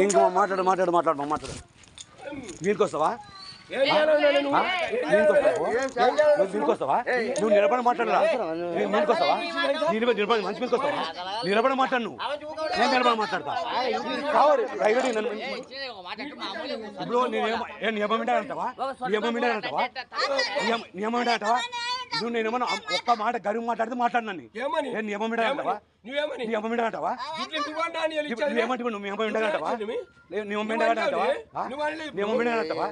ఇంక మాట్లాడు మాట్లాడు మాట్లాడు మాట్లాడు దీనికి వస్తావా ఆ? దీనికి వస్తావా నువ్వు నిలబడి మాట్లాడరా? నిలబడి నిలబడి మంచి మీదకి వస్తావా నిలబడి మాట్లాడు నువ్వు. నేను నిలబడి మాట్లాడతా. కావాలి రైగడి నన్ను ఇప్పుడు నియమం అంటావా నియమం అంటావా. నియమం అంటావా నువ్వు నేనేమన్నా ఒక్క మాట గరువు మాట్లాడితే మాట్లాడినాను ఏమని? ఏ నియమం ఏంటో అంటావా? నువ్వేమని? నియమం ఏంటో అంటావా? నువ్వేమంటే నువ్వు నియమం ఏంటో అంటావా నియమం ఏంటో అంటావా? ఆ? నియమం ఏంటో అంటావా?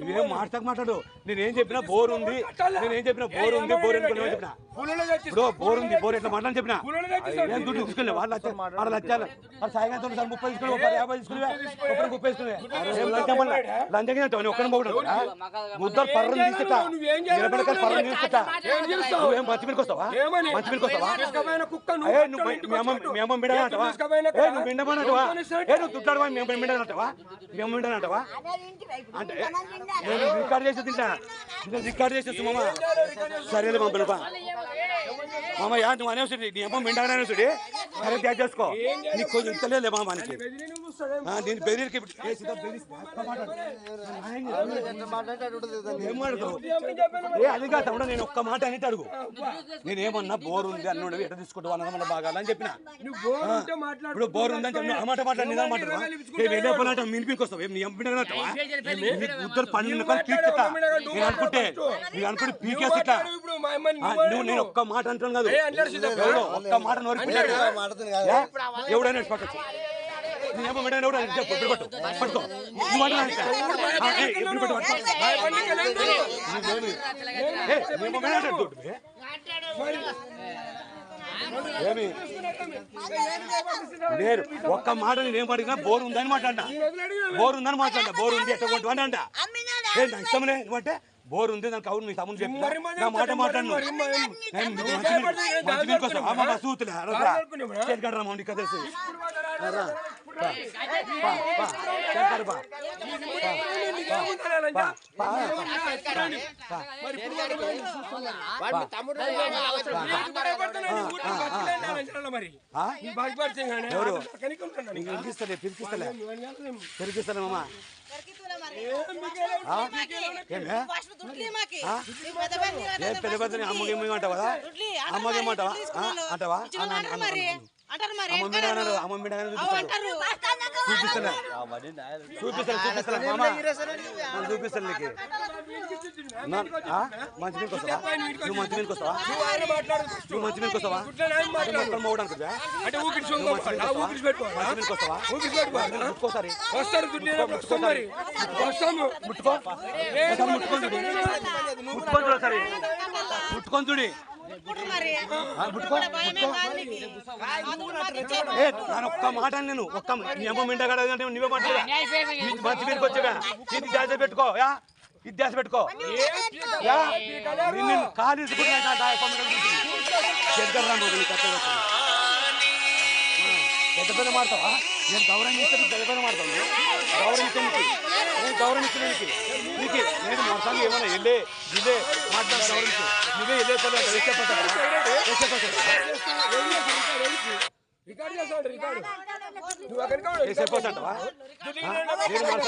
నువ్వేం మాట్లాడక మాట్లాడు. నేనేం చెప్పినా బోర్ ఉంది. నేనేం చెప్పినా బోర్ ఉంది బోర్ ఎందుకు చెప్పినా? ఇప్పుడు బోర్ ఉంది బోర్ ఎట్లా మాట్లాడని చెప్పినా? ఏం దుడ్డు తీసుకెళ్ళి? వాళ్ళు లచ్చాలు వాళ్ళు సాయంత్రం సార్ ముప్పై తీసుకుని ఒకరు యాభై తీసుకుని ఒకరు ముప్పై తీసుకుని లంచం కింద ఒక్కరిని పోకూడదు ముద్దరు పర్రం? నిలబడక పర్రం? నువ్వేం మంచి మీదకి వస్తావా? ఏమని మంచి మీదకి వస్తావా? కుక్క ఏ నువ్వు నువ్వు ఇంటికి మీ అమ్మ వచ్చినట్టు. మీ అమ్మ బిడ్డ అంటావా? తీసుకుపోయిన ఏ నువ్వు మేము బిండ అంటావా? మేము అంటావా? అంటే నేను రికార్డ్ చేసి తింటా. నేను రికార్డ్ మామ. సరేలే మామ యా నువ్వు అనేసి నీ అమ్మ మిండాగానే అనేసి అరే త్యాగ చేసుకో నీకు కొంచెం తెలియలే మామ నీకు దీని బెదిరికి చెప్పాను? అది కాదు తమ్ముడు నేను ఒక్క మాట అనేది అడుగు. నేనేమన్నా బోర్ ఉంది అన్నాడు ఎట్ట తీసుకుంటావు అన్నదమ్ముల బాగా అని చెప్పిన? నువ్వు బోర్ ఉంటే మాట్లాడు. ఇప్పుడు బోర్ ఉందని చెప్పి ఆ మాట మాట్లాడి నిదానం మాట్లాడవా వెళ్ళే పని మినిపికి వస్తావు. ఏం నీ ఎంపినట్టవా ఉద్దరు పన్నెండు కానీ పీక్తా. నేను అనుకుంటే నేను అనుకుంటే ఆ, నువ్వు నేను ఒక్క మాట అంటాను కాదు. ఒక్క మాట నోరి ఎవడైనా ఏమి లేరు ఒక్క మాట నేను ఏం పడినా బోర్ ఉందని మాట్లాడినా బోర్ ఉందని మాట్లాడినా బోర్ ఉంది ఎట్ట కొంటు అని అంట ఏ నా ఇష్టంలే నువ్వంటే బోర్ ఉంది దానికి అవును మీ తమ్ముడు చెప్పి నా మాట మాట్లాడు నేను మంచి కోసం అమ్మ చేతికడరా మౌండి కదేసి పిలిపిస్తలే పిలిపిస్తలే మామ? ఏ పెద్ద పెద్ద అమ్మకి ఏమంటావు కదా? అమ్మకి ఏమంటావా ఆ? అంటావా? అంటారు మరి అన్నారు అమ్మ మీద అన్నారు చూపిస్తాను నీకు? నా- ఆ? మంచి మీదకి వస్తావా నువ్వు మంచి మీదకి వస్తావా నువ్వు మంచి మీదకి వస్తావా మొత్తం మోగడం అనుకుంటా అంటే ఊపిరి నువ్వు మంచి మీదకి వస్తావా? ఊపిరి పెట్టుకోవాలి మంచి మీదకి వస్తావా ఊపిరి పెట్టుకోవాలి ముట్టుకోసారి వస్తారు దుడ్డు వస్తాం మరి వస్తాము. ముట్టుకో. ఒకసారి ముట్టుకొని చూడు ముట్టుకొని చూడు ఒకసారి. ముట్టుకొని చూడి. మరి. ఆ, ముట్టుకో ముట్టుకో. ఏ నేను ఒక్క మాట నేను ఒక్క నీ అమ్మ మింట కదా అంటే నువ్వే మాట్లాడా మంచి మీదకి వచ్చావా ఇది ధ్యాస పెట్టుకో యా ఇది ధ్యాస పెట్టుకో యా నిన్ను కాలు ఇసుకుంటున్నా పెద్ద పెద్ద మాడతావా నేను గౌరవం ఇస్తే పెద్ద పెద్ద మాడతావు గౌరవం ఇస్తే నీకు నేను గౌరవం ఇస్తే నీకు నీకు నేను మొత్తానికి ఏమన్నా వెళ్ళే ఇదే మాట్లాడు గౌరవించు నువ్వే వెళ్ళే పని రికార్డ్ చేస్తాడు రికార్డు. నువ్వు అక్కడికి